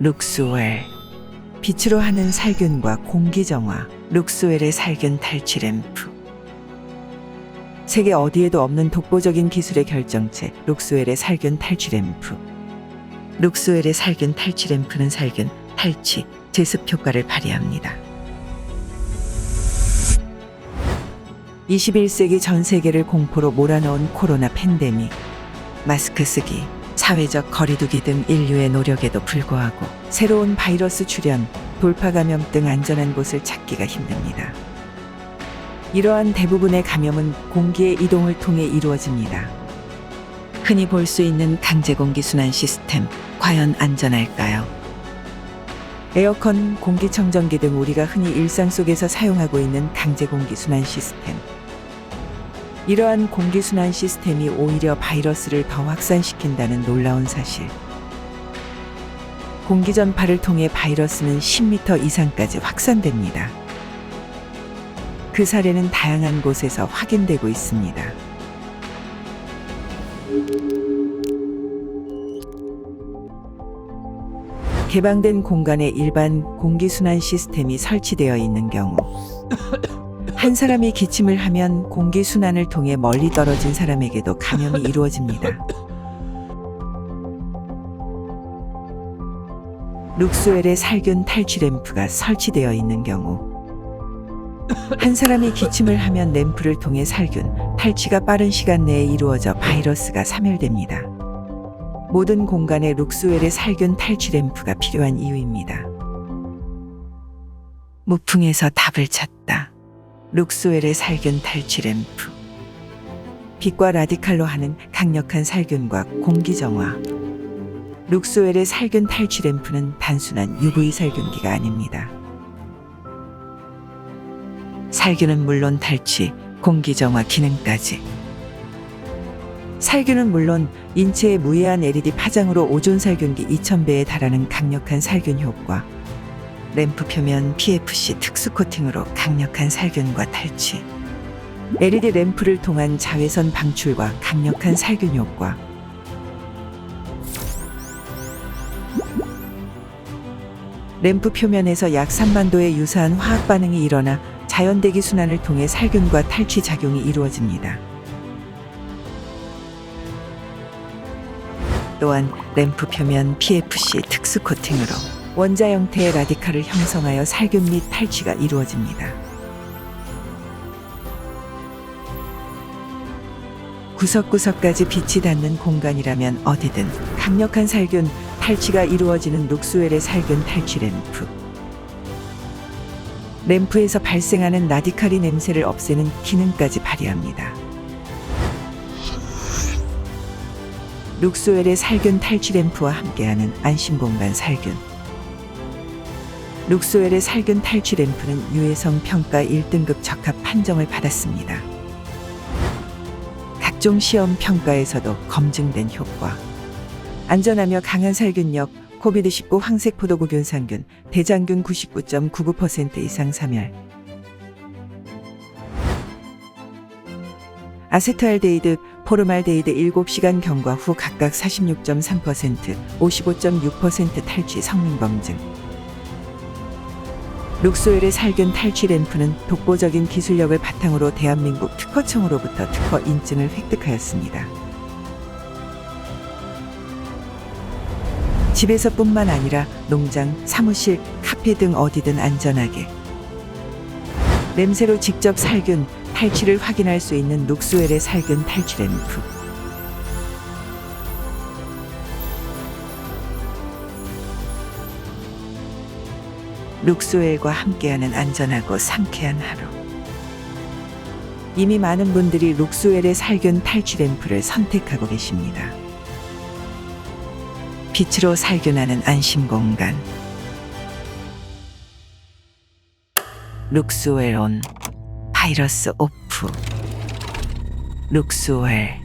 룩스웰. 빛으로 하는 살균과 공기 정화 룩스웰의 살균 탈취 램프. 세계 어디에도 없는 독보적인 기술의 결정체 룩스웰의 살균 탈취 램프. 룩스웰의 살균 탈취 램프는 살균, 탈취, 제습 효과를 발휘합니다. 21세기 전 세계를 공포로 몰아넣은 코로나 팬데믹. 마스크 쓰기, 사회적 거리두기 등 인류의 노력에도 불구하고 새로운 바이러스 출현, 돌파 감염 등 안전한 곳을 찾기가 힘듭니다. 이러한 대부분의 감염은 공기의 이동을 통해 이루어집니다. 흔히 볼 수 있는 강제 공기 순환 시스템, 과연 안전할까요? 에어컨, 공기청정기 등 우리가 흔히 일상 속에서 사용하고 있는 강제 공기 순환 시스템. 이러한 공기순환 시스템이 오히려 바이러스를 더 확산시킨다는 놀라운 사실. 공기 전파를 통해 바이러스는 10m 이상까지 확산됩니다. 그 사례는 다양한 곳에서 확인되고 있습니다. 개방된 공간에 일반 공기순환 시스템이 설치되어 있는 경우 한 사람이 기침을 하면 공기 순환을 통해 멀리 떨어진 사람에게도 감염이 이루어집니다. 룩스웰의 살균 탈취 램프가 설치되어 있는 경우 한 사람이 기침을 하면 램프를 통해 살균, 탈취가 빠른 시간 내에 이루어져 바이러스가 사멸됩니다. 모든 공간에 룩스웰의 살균 탈취 램프가 필요한 이유입니다. 무풍에서 답을 찾다. 룩스웰의 살균 탈취 램프. 빛과 라디칼로 하는 강력한 살균과 공기 정화. 룩스웰의 살균 탈취 램프는 단순한 UV 살균기가 아닙니다. 살균은 물론 탈취, 공기 정화 기능까지. 살균은 물론 인체의 무해한 LED 파장으로 오존 살균기 2000배에 달하는 강력한 살균 효과. 램프 표면 PFC 특수 코팅으로 강력한 살균과 탈취. LED 램프를 통한 자외선 방출과 강력한 살균 효과. 램프 표면에서 약 3만 도의 유사한 화학 반응이 일어나 자연 대기 순환을 통해 살균과 탈취 작용이 이루어집니다. 또한 램프 표면 PFC 특수 코팅으로 원자 형태의 라디칼을 형성하여 살균 및 탈취가 이루어집니다. 구석구석까지 빛이 닿는 공간이라면 어디든 강력한 살균, 탈취가 이루어지는 녹스웰의 살균 탈취 램프. 램프에서 발생하는 라디칼이 냄새를 없애는 기능까지 발휘합니다. 룩스웰의 살균 탈취 램프와 함께하는 안심공간 살균. 룩스웰의 살균 탈취 램프는 유해성 평가 1등급 적합 판정을 받았습니다. 각종 시험 평가에서도 검증된 효과. 안전하며 강한 살균력, 코비드19 황색 포도구 균상균, 대장균 99.99% 이상 사멸. 아세트알데히드, 포르말데히드 7시간 경과 후 각각 46.3%, 55.6% 탈취 성능 검증. 룩소엘의 살균 탈취 램프는 독보적인 기술력을 바탕으로 대한민국 특허청으로부터 특허 인증을 획득하였습니다. 집에서뿐만 아니라 농장, 사무실, 카페 등 어디든 안전하게 냄새로 직접 살균, 탈취를 확인할 수 있는 룩스웰의 살균 탈취 램프. 룩스웰과 함께하는 안전하고 상쾌한 하루. 이미 많은 분들이 룩스웰의 살균 탈취 램프를 선택하고 계십니다. 빛으로 살균하는 안심 공간. 룩스웰 온 바이러스 오프. 룩스웰